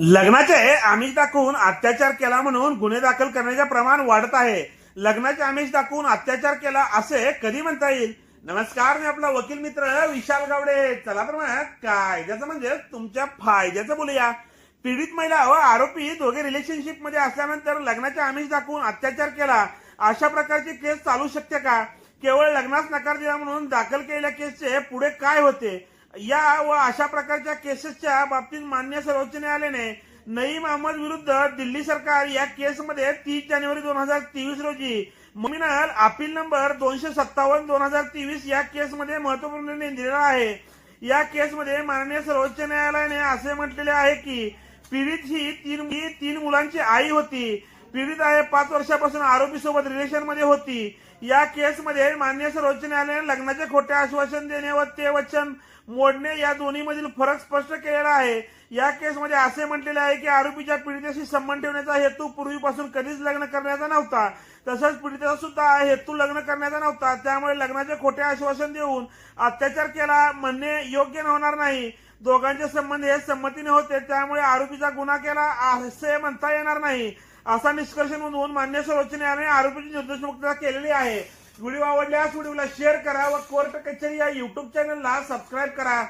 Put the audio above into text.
लग्नाचे आमिष दाखवून अत्याचार केला म्हणून गुन्हे दाखल करण्याचे प्रमाण वाढत आहे. लग्नाचे आमिष दाखवून अत्याचार केला असे कधी म्हणता येईल? नमस्कार मी आपला वकील मित्र विशाल गावडे. चला तर मग कायद्याचं म्हणजे तुमच्या फायद्याचं बोलूया. पीडित महिला व आरोपी दोघे रिलेशनशिपमध्ये असल्यानंतर लग्नाचे आमिष दाखवून अत्याचार केला. अशा प्रकारची केस चालू शकते का? केवळ लग्नास नकार दिला म्हणून दाखल केलेल्या केसचे पुढे काय होते? या व अशा प्रकारच्या केसेसच्या बाबतीत मान्य सर्वोच्च न्यायालयाने नईम अहमद विरुद्ध दिल्ली सरकार या केसमध्ये तीस जानेवारी दोन हजार तेवीस रोजी नॉमिनल अपील नंबर दोनशे सत्तावन्न दोन हजार तेवीस या केसमध्ये महत्त्वपूर्ण निर्णय दिलेला आहे. या केसमध्ये माननीय सर्वोच्च न्यायालयाने असे म्हटलेले आहे की पीडित ही तीन ही तीन मुलांची आई होती. पीडित आहे. पाच वर्षापासून आरोपी सोबत रिलेशनमध्ये होती. या केसमध्ये मान्य सर्वोच्च न्यायालयाने लग्नाचे खोटे आश्वासन देणे व ते वचन मोडणे या दोन्ही मधील फरक स्पष्ट केलेला आहे. या केसमध्ये असे म्हटलेले आहे की आरोपीच्या पीडितेशी संबंध ठेवण्याचा हेतू पूर्वीपासून कधीच लग्न करण्याचा नव्हता. तसंच पीडितेचा सुद्धा हेतू लग्न करण्याचा नव्हता. त्यामुळे लग्नाचे खोटे आश्वासन देऊन अत्याचार केला म्हणणे योग्य होणार नाही. दोघांचे संबंध हे संमतीने होते त्यामुळे आरोपीचा गुन्हा केला असे म्हणता येणार नाही. असा निष्कर्ष नोंदवून मान्य सर्वोच्च न्यायालयाने आरोपीची निर्दोष मुक्तता केलेली आहे. व्हिडिओ आवडल्यास व्हिडिओला शेअर करा व कोर्ट कचेरी या युट्यूब चॅनलला सबस्क्राईब करा.